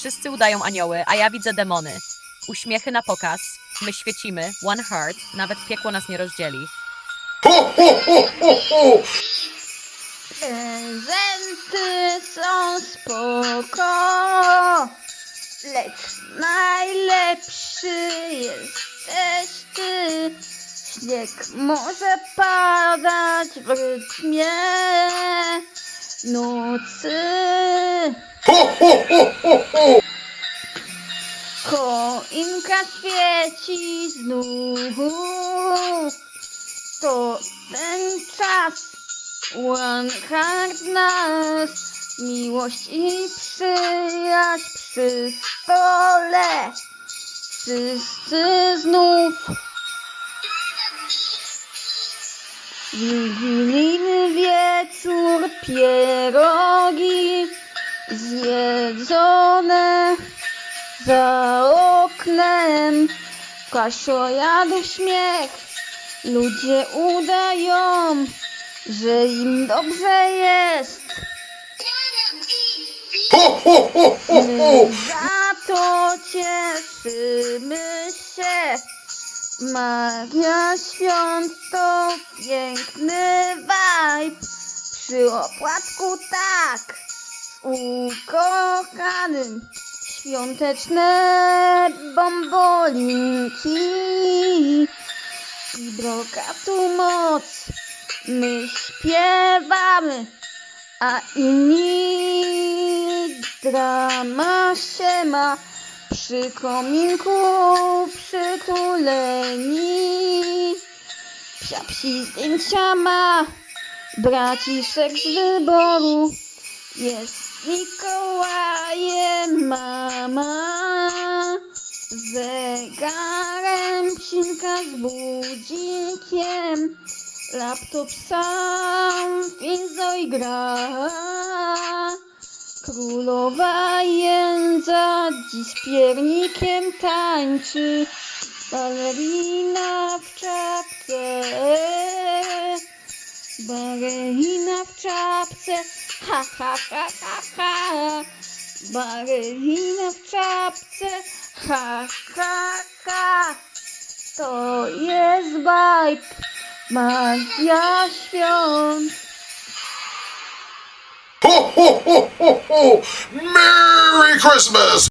Wszyscy udają anioły, a ja widzę demony. Uśmiechy na pokaz. My świecimy. One heart. Nawet piekło nas nie rozdzieli. Ho, ho, ho, ho, ho! Prezenty są spoko, lecz najlepszy jesteś ty. Śnieg może padać w rytmie nocy. Ho, ho, ho! Choinka świeci znów. To ten czas. One heart nas. Miłość i przyjaźń przy stole. Wszyscy znów. Wigilijny wieczór, pierogi zjedzone za oknem. Kasiojadów śmiech. Ludzie udają, że im dobrze jest. Ho, ho, ho, ho, My za to cieszymy się. Magia świąt to piękny vibe. Przy opłatku tak ukochanym Świąteczne bombolinki I brokatu moc My śpiewamy a inni drama się ma przy kominku przytuleni. Psia psi zdjęcia ma braciszek z wyboru. Jest Mikołajem mama. Zegarem psinka z budzinkiem. Laptop sam Finzoj gra. Królowa jędza dziś piernikiem tańczy. Balerina w czapce. Balerina w czapce. Ha, ha, ha, ha, ha. Balerina w czapce. Ha, ha, ha. To jest vibe. Magia świąt. Ho, ho, ho, ho, ho! Merry Christmas!